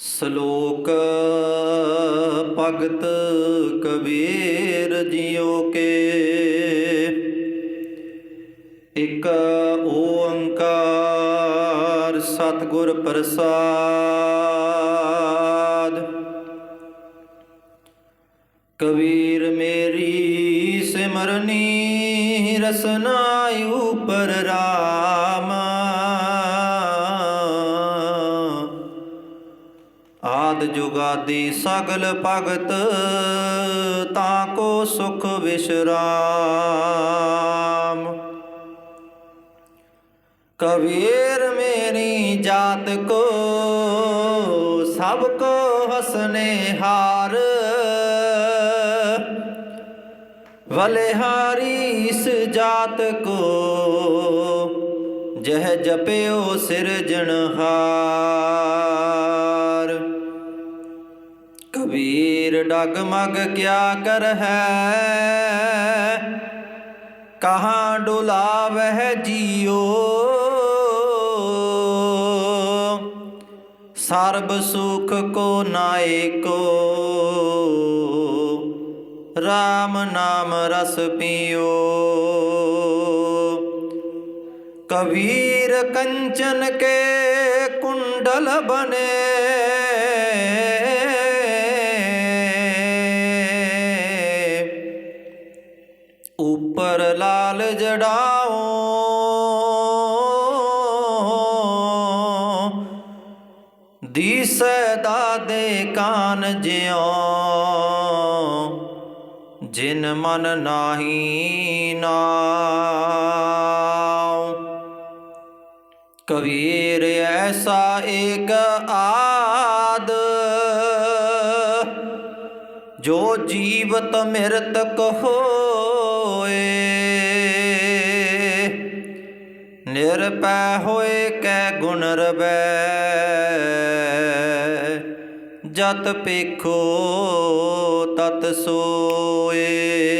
ਸ਼ਲੋਕ ਭਗਤ ਕਬੀਰ ਜੀਓ ਕੇ। ਇਕ ਓੰਕਾਰ ਸਤਿਗੁਰ ਪ੍ਰਸਾਦ। ਕਬੀਰ ਮੇਰੀ ਸਿਮਰਨੀ ਰਸਨਾ ਉਪਰ ਰਾਮ ਆਦ ਜੁਗਾਦੀ ਸਗਲ ਭਗਤ, ਤਾਂ ਕੋ ਸੁਖ ਵਿਸ਼ਰਾਮ। ਕਬੀਰ ਮੇਰੀ ਜਾਤ ਕੋ, ਸਭ ਕੋ ਹਸਨੇ ਹਾਰ। ਬਲਿਹਾਰੀ ਇਸ ਜਾਤ ਕੋ, ਜਹ ਜਪਿਓ ਸਿਰਜਣਹਾਰ। ਵੀਰ ਡਗਮਗ ਕਿਆ ਕਰ ਹੈ ਕਹਾਂ ਡੁਲਾਵਹਿ ਜੀਓ? ਸਰਬ ਸੁਖ ਕੋ ਨਾਇਕੋ RAM ਨਾਮ ਰਸ ਪੀਓ। ਕਬੀਰ ਕੰਚਨ ਕੇ ਕੁੰਡਲ ਬਨੇ ਉਪਰ ਲਾਲ ਜੜਾਓ ਦੀਸੈ ਦਾਦੇ ਕਾਨ ਜਿਉ। ਜਿਨ ਮਨ ਨਾਹੀ ਨਾਉ। ਕਬੀਰ ਐਸਾ ਏਕ ਆਦ। ਜੋ ਜੀਵਤ ਮਿਰਤ ਕਹੋ। ਹੋਏ। ਨਿਰਪੈ ਹੋਏ ਕੈ ਗੁਣ ਰਵੈ। ਜਤ ਪੇਖੋ ਤਤ ਸੋਏ।